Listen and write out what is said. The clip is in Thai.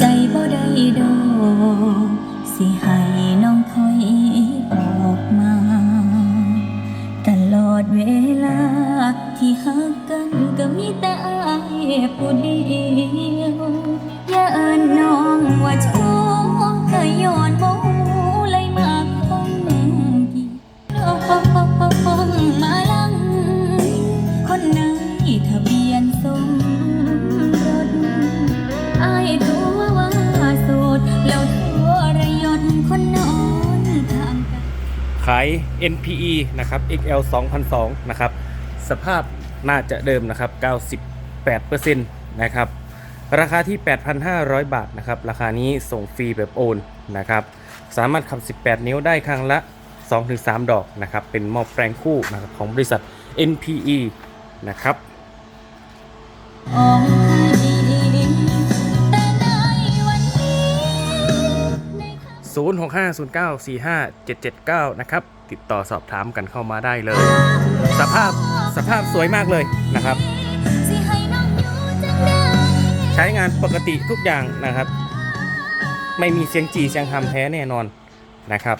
ใจบ่ได้ดอกสิให้น้องถอยออกมา ตลอดเวลาที่หักกันก็มีแต่อายผู้เดียว ขาย NPE นะครับ XL 2002นะครับ สภาพน่าจะเดิมนะครับ 98%นะครับ ราคาที่ 8,500 บาทนะครับ ราคานี้ส่งฟรีแบบโอนนะครับ สามารถขับ 18 นิ้วได้ครั้งละ 2-3 ดอกนะครับ เป็นหม้อแปลงคู่นะครับของบริษัท NPE นะครับอ 0650945779 นะครับ ติดต่อสอบถามกันเข้ามาได้เลย สภาพสภาพสวยมากเลยนะครับ ใช้งานปกติทุกอย่างนะครับ ไม่มีเสียงจีเสียงทำแท้แน่นอนนะครับ